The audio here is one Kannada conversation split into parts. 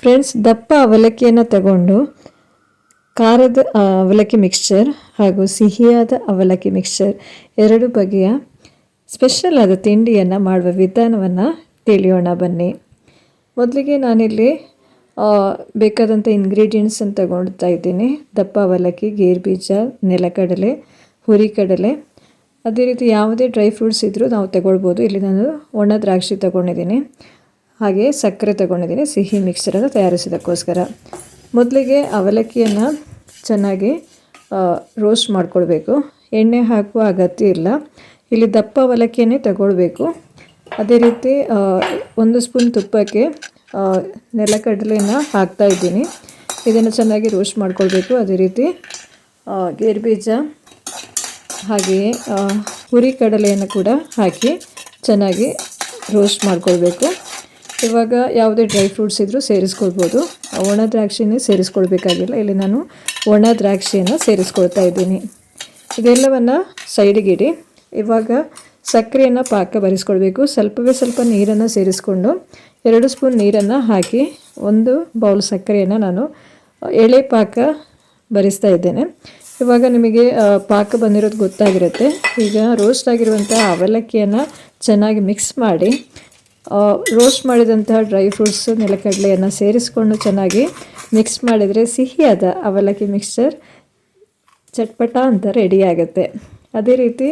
ಫ್ರೆಂಡ್ಸ್ ದಪ್ಪ ಅವಲಕ್ಕಿಯನ್ನು ತಗೊಂಡು ಖಾರದ ಅವಲಕ್ಕಿ ಮಿಕ್ಸ್ಚರ್ ಹಾಗೂ ಸಿಹಿಯಾದ ಅವಲಕ್ಕಿ ಮಿಕ್ಸ್ಚರ್ ಎರಡು ಬಗೆಯ ಸ್ಪೆಷಲ್ ಆದ ತಿಂಡಿಯನ್ನು ಮಾಡುವ ವಿಧಾನವನ್ನು ತಿಳಿಯೋಣ ಬನ್ನಿ. ಮೊದಲಿಗೆ ನಾನಿಲ್ಲಿ ಬೇಕಾದಂಥ ಇಂಗ್ರೀಡಿಯೆಂಟ್ಸನ್ನು ತಗೊಳ್ತಾ ಇದ್ದೀನಿ. ದಪ್ಪ ಅವಲಕ್ಕಿ, ಗೇರು ಬೀಜ ನೆಲಕಡಲೆ ಹುರಿಕಡಲೆ ಅದೇ ರೀತಿ ಯಾವುದೇ ಡ್ರೈ ಫ್ರೂಟ್ಸ್ ಇದ್ದರೂ ನಾವು ತಗೊಳ್ಬೋದು. ಇಲ್ಲಿ ನಾನು ಒಣ ದ್ರಾಕ್ಷಿ ತಗೊಂಡಿದ್ದೀನಿ. ಹಾಗೆ ಸಕ್ಕರೆ ತಗೊಂಡಿದ್ದೀನಿ, ಸಿಹಿ ಮಿಕ್ಸರನ್ನು ತಯಾರಿಸೋದಕ್ಕೋಸ್ಕರ ಮೊದಲಿಗೆ ಅವಲಕ್ಕಿಯನ್ನು ಚೆನ್ನಾಗಿ ರೋಸ್ಟ್ ಮಾಡಿಕೊಳ್ಬೇಕು. ಎಣ್ಣೆ ಹಾಕುವ ಅಗತ್ಯ ಇಲ್ಲ. ಇಲ್ಲಿ ದಪ್ಪ ಅವಲಕ್ಕಿಯನ್ನೇ ತಗೊಳ್ಬೇಕು. ಅದೇ ರೀತಿ ಒಂದು ಸ್ಪೂನ್ ತುಪ್ಪಕ್ಕೆ ನೆಲಕಡಲೆಯನ್ನು ಹಾಕ್ತಾ ಇದ್ದೀನಿ. ಇದನ್ನು ಚೆನ್ನಾಗಿ ರೋಸ್ಟ್ ಮಾಡ್ಕೊಳ್ಬೇಕು. ಅದೇ ರೀತಿ ಗೇರ್ಬೀಜ ಗೇರು ಬೀಜ ಹಾಗೆಯೇ ಹುರಿ ಕಡಲೆಯನ್ನು ಕೂಡ ಹಾಕಿ ಚೆನ್ನಾಗಿ ರೋಸ್ಟ್ ಮಾಡ್ಕೊಳ್ಬೇಕು. ಇವಾಗ ಯಾವುದೇ ಡ್ರೈ ಫ್ರೂಟ್ಸ್ ಇದ್ದರೂ ಸೇರಿಸ್ಕೊಳ್ಬೋದು. ಒಣ ದ್ರಾಕ್ಷಿನೇ ಸೇರಿಸ್ಕೊಳ್ಬೇಕಾಗಿಲ್ಲ. ಇಲ್ಲಿ ನಾನು ಒಣ ದ್ರಾಕ್ಷಿಯನ್ನು ಸೇರಿಸ್ಕೊಳ್ತಾ ಇದ್ದೀನಿ. ಇದೆಲ್ಲವನ್ನು ಸೈಡಿಗಿಡಿ ಇವಾಗ ಸಕ್ಕರೆಯನ್ನು ಪಾಕ ಬರೆಸ್ಕೊಳ್ಬೇಕು. ಸ್ವಲ್ಪವೇ ಸ್ವಲ್ಪ ನೀರನ್ನು ಸೇರಿಸ್ಕೊಂಡು ಎರಡು ಸ್ಪೂನ್ ನೀರನ್ನು ಹಾಕಿ ಒಂದು ಬೌಲ್ ಸಕ್ಕರೆಯನ್ನು ನಾನು ಎಳೆ ಪಾಕ ಬರಿಸ್ತಾ ಇದ್ದೇನೆ. ಇವಾಗ ನಿಮಗೆ ಪಾಕ ಬಂದಿರೋದು ಗೊತ್ತಾಗಿರುತ್ತೆ. ಈಗ ರೋಸ್ಟ್ ಆಗಿರುವಂಥ ಅವಲಕ್ಕಿಯನ್ನು ಚೆನ್ನಾಗಿ ಮಿಕ್ಸ್ ಮಾಡಿ ರೋಸ್ಟ್ ಮಾಡಿದಂತಹ ಡ್ರೈ ಫ್ರೂಟ್ಸ್ ನೆಲಕಡಲೆಯನ್ನು ಸೇರಿಸ್ಕೊಂಡು ಚೆನ್ನಾಗಿ ಮಿಕ್ಸ್ ಮಾಡಿದರೆ ಸಿಹಿಯಾದ ಅವಲಕ್ಕಿ ಮಿಕ್ಸ್ಚರ್ ಚಟ್ಪಟ ಅಂತ ರೆಡಿಯಾಗುತ್ತೆ ಅದೇ ರೀತಿ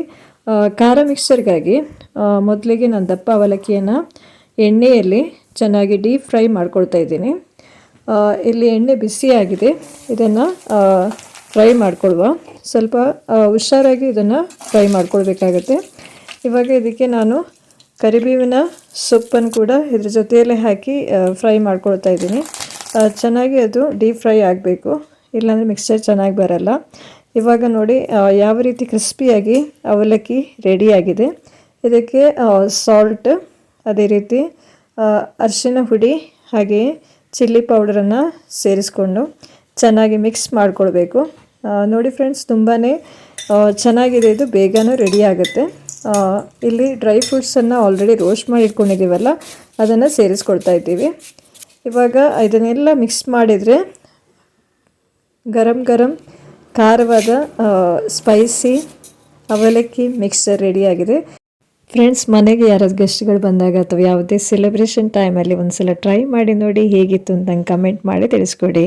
ಖಾರ ಮಿಕ್ಸ್ಚರ್ಗಾಗಿ ಮೊದಲಿಗೆ ನಾನು ದಪ್ಪ ಅವಲಕ್ಕಿಯನ್ನು ಎಣ್ಣೆಯಲ್ಲಿ ಚೆನ್ನಾಗಿ ಡೀಪ್ ಫ್ರೈ ಮಾಡ್ಕೊಳ್ತಾ ಇದ್ದೀನಿ. ಇಲ್ಲಿ ಎಣ್ಣೆ ಬಿಸಿಯಾಗಿದೆ ಇದನ್ನು ಫ್ರೈ ಮಾಡ್ಕೊಳ್ವ. ಸ್ವಲ್ಪ ಹುಷಾರಾಗಿ ಇದನ್ನು ಫ್ರೈ ಮಾಡ್ಕೊಳ್ಬೇಕಾಗತ್ತೆ. ಇವಾಗ ಇದಕ್ಕೆ ನಾನು ಕರಿಬೇವಿನ ಸೊಪ್ಪನ್ನು ಕೂಡ ಇದ್ರ ಜೊತೆಯಲ್ಲೇ ಹಾಕಿ ಫ್ರೈ ಮಾಡ್ಕೊಳ್ತಾ ಇದ್ದೀನಿ. ಚೆನ್ನಾಗಿ ಅದು ಡೀಪ್ ಫ್ರೈ ಆಗಬೇಕು. ಇಲ್ಲಾಂದರೆ ಮಿಕ್ಸ್ಚರ್ ಚೆನ್ನಾಗಿ ಬರಲ್ಲ. ಇವಾಗ ನೋಡಿ ಯಾವ ರೀತಿ ಕ್ರಿಸ್ಪಿಯಾಗಿ ಅವಲಕ್ಕಿ ರೆಡಿಯಾಗಿದೆ. ಇದಕ್ಕೆ ಸಾಲ್ಟ್ ಅದೇ ರೀತಿ ಅರಿಶಿನ ಹುಡಿ, ಹಾಗೆ ಚಿಲ್ಲಿ ಪೌಡರನ್ನು ಸೇರಿಸ್ಕೊಂಡು ಚೆನ್ನಾಗಿ ಮಿಕ್ಸ್ ಮಾಡಿಕೊಳ್ಬೇಕು. ನೋಡಿ ಫ್ರೆಂಡ್ಸ್ ತುಂಬಾ ಚೆನ್ನಾಗಿದೆ. ಇದು ಬೇಗನೂ ರೆಡಿ ಆಗುತ್ತೆ. ಇಲ್ಲಿ ಡ್ರೈ ಫ್ರೂಟ್ಸನ್ನು ಆಲ್ರೆಡಿ ರೋಸ್ಟ್ ಮಾಡಿ ಇಟ್ಕೊಂಡಿದ್ದೀವಲ್ಲ, ಅದನ್ನು ಸೇರಿಸ್ಕೊಳ್ತಾ ಇದ್ದೀವಿ. ಇವಾಗ ಇದನ್ನೆಲ್ಲ ಮಿಕ್ಸ್ ಮಾಡಿದರೆ ಗರಂ ಗರಂ ಖಾರವಾದ ಸ್ಪೈಸಿ ಅವಲಕ್ಕಿ ಮಿಕ್ಸ್ಚರ್ ರೆಡಿಯಾಗಿದೆ ಫ್ರೆಂಡ್ಸ್ ಮನೆಗೆ ಯಾರಾದ್ರು ಗೆಸ್ಟ್ಗಳು ಬಂದಾಗ ಅಥವಾ ಯಾವುದೇ ಸೆಲೆಬ್ರೇಷನ್ ಟೈಮಲ್ಲಿ ಒಂದು ಸಲ ಟ್ರೈ ಮಾಡಿ ನೋಡಿ ಹೇಗಿತ್ತು ಅಂತ ಕಮೆಂಟ್ ಮಾಡಿ ತಿಳಿಸ್ಕೊಡಿ.